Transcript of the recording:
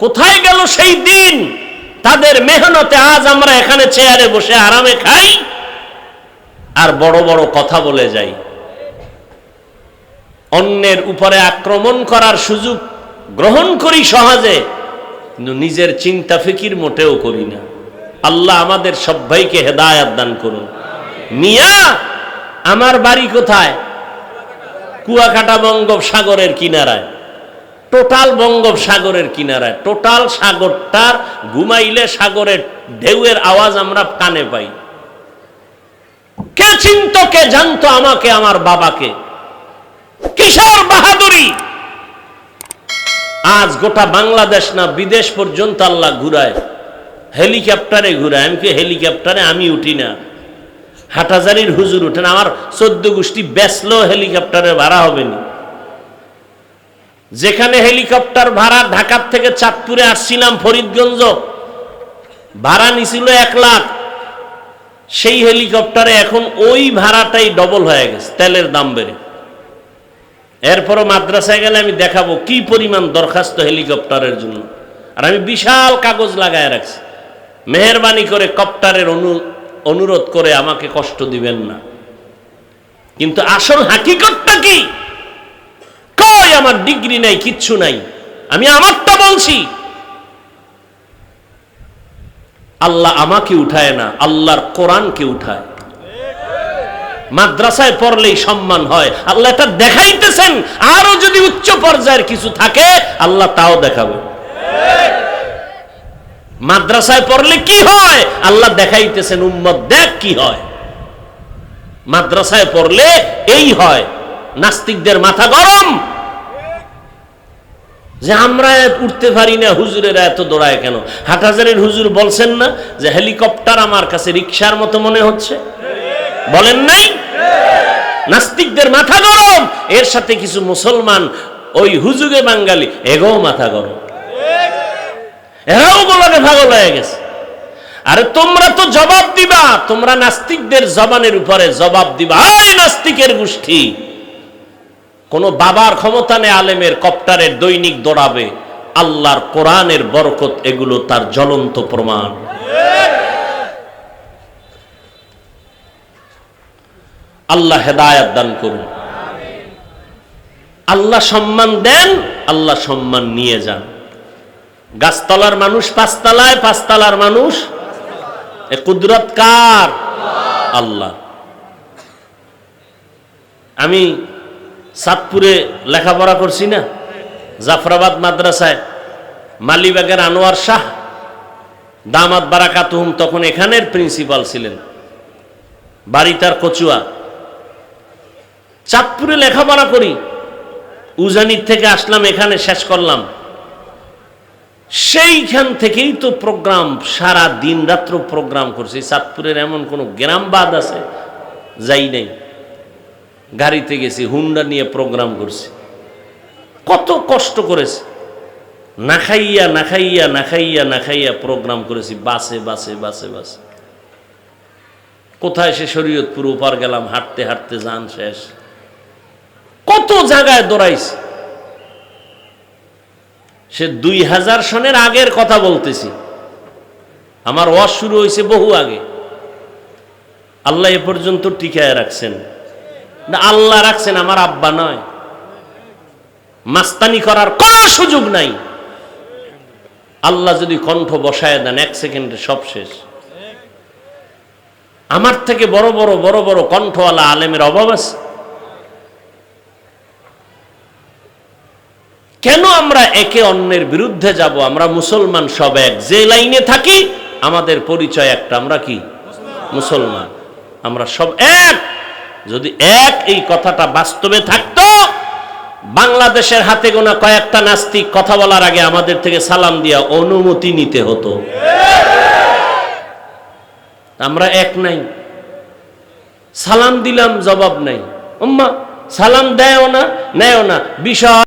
কোথায় গেল সেই দিন? তাদের মেহনতে আজ আমরা এখানে চেয়ারে বসে আরামে খাই আর বড় বড় কথা বলে যাই। অন্যের উপরে আক্রমণ করার সুযোগ গ্রহণ করি সহজে, কিন্তু নিজের চিন্তা ফিকির মোটেও করি না। আল্লাহ আমাদের সবাইকে হেদায়াত দান করুন। মিয়া, আমার বাড়ি কোথায়? কুয়াকাটা বঙ্গোপসাগরের কিনারায়। টোটাল বঙ্গোপসাগরের কিনারায়। টোটাল সাগরটার ঘুমাইলে সাগরের ঢেউয়ের আওয়াজ আমরা কানে পাই। কে চিন্ত, কে জানতো আমাকে, আমার বাবাকে? কিশোর বাহাদুরি! আজ গোটা বাংলাদেশ না বিদেশ পর্যন্ত আল্লাহ ঘুরায়। হেলিকপ্টারে ঘুরায়। আমি কি হেলিকপ্টারে? আমি উঠি না। হাটাজারির হুজুর উঠেন, আমার চোদ্দ গোষ্ঠী বেসলো হেলিকপ্টারে ভাড়া হবে না। যেখানে হেলিকপ্টার ভাড়া ঢাকার থেকে চাঁদপুরে আসছিলাম ফরিদগঞ্জ, ভাড়া নিছিল এক লাখ। সেই হেলিকপ্টারে এখন ওই ভাড়াটাই ডবল হয়ে গেছে, তেলের দাম বেড়ে। এরপরও মাদ্রাসায় গেলে আমি দেখাবো কি পরিমাণ দরখাস্ত হেলিকপ্টারের জন্য। আর আমি বিশাল কাগজ লাগায় রাখছি। মেহরবানি করে কপ্টারের অনু, অনুরোধ করে আমাকে কষ্ট দিবেন না। কিন্তু আসল হাকিকতটা কি? কই আমার ডিগ্রি নাই, কিচ্ছু নাই। আমি আমারটা বলছি। আল্লাহ আমাকে উঠায় না, আল্লাহর কোরআনকে উঠায়। মাদ্রাসায় পড়লেই সম্মান হয়। আল্লাহ এটা দেখাইতেছেন, আরও যদি উচ্চ পর্যায়ের কিছু থাকে, আল্লাহ তাও দেখাবে। মাদ্রাসায় পড়লে কি হয়? আল্লাহ দেখাইতেছেন, উম্মত দেখ কি হয়। মাদ্রাসায় পড়লে এই হয়। নাস্তিকদের মাথা গরম। যে আমরা উঠতে পারি না, হুজুরেরা এত দৌড়ায় কেন? হাটহাজারের হুজুর বলছেন না যে হেলিকপ্টার আমার কাছে রিক্সার মতো মনে হচ্ছে? বলেন নাই? নাস্তিকদের মাথা গরম। এর সাথে কিছু মুসলমান ওই হুজুগে বাঙালি এগো মাথা গরম। এরাও বলাকে পাগল হয়ে গেছে। আরে তোমরা তো জবাব দিবা, তোমরা নাস্তিকদের জবানের উপরে জবাব দিবা। নাস্তিকের গোষ্ঠী। কোন বাবার ক্ষমতা নেই আলেমের, কপ্টারের দৈনিক দৌড়াবে। আল্লাহর কোরআনের বরকত, এগুলো তার জ্বলন্ত প্রমাণ। আল্লাহ হেদায়াত দান করুন। আল্লাহ সম্মান দেন, আল্লাহ সম্মান নিয়ে যান। গাছতলার মানুষ পাঁচতলায়, পাঁচতলার মানুষ, এ কুদরত কার? আল্লাহ। আমি সাতপুরে লেখাপড়া করছি না, জাফরাবাদ মাদ্রাসায়, মালিবাগের আনোয়ার শাহ, দামাত বারাকাতুহুম তখন এখানের প্রিন্সিপাল ছিলেন, বাড়ি তার কচুয়া। চাঁদপুরে লেখাপড়া করি, উজানির থেকে আসলাম, এখানে শেষ করলাম। সেইখান থেকেই তো প্রোগ্রাম, সারা দিন রাত্র প্রোগ্রাম করছি, চাঁদপুরের এমন কোনো গ্রাম বাদ আছে, যাই নাই। গাড়িতে গেছি, হুন্ডা নিয়ে প্রোগ্রাম করছি। কত কষ্ট করেছে। না খাইয়া না খাইয়া না খাইয়া না খাইয়া প্রোগ্রাম করেছি, বাসে বাসে বাসে বাসে। কোথায় সে শরীয়তপুর উপার গেলাম, হাঁটতে হাঁটতে যান শেষ। কত জায়গায় দৌড়াইছে। সে দুই হাজার সনের আগের কথা বলতেছি। আমার ওয়াজ শুরু হয়েছে বহু আগে। আল্লাহ এ পর্যন্ত টিকায় রাখছেন। আল্লাহ রাখছেন, আমার আব্বা নয়। মাস্তানি করার কোনো সুযোগ নাই। আল্লাহ যদি কণ্ঠ বসায় দেন, এক সেকেন্ডে সব শেষ। আমার থেকে বড় বড় বড় বড় কণ্ঠওয়ালা আলেমের অভাব আছে। কেন আমরা একে অন্যের বিরুদ্ধে যাব? আমরা মুসলমান সব এক। যে লাইনে থাকি, আমাদের পরিচয় একটা। আমরা কি? মুসলমান। আমরা সব এক। যদি এক এই কথাটা বাস্তবে থাকতো, বাংলাদেশের হাতে গোনা কয়েকটা নাস্তিক কথা বলার আগে আমাদের থেকে সালাম দিয়া অনুমতি নিতে হতো। আমরা এক নাই। সালাম দিলাম, জবাব নাই। উম্মা, সালাম দেয় না নেয় না। বিষয়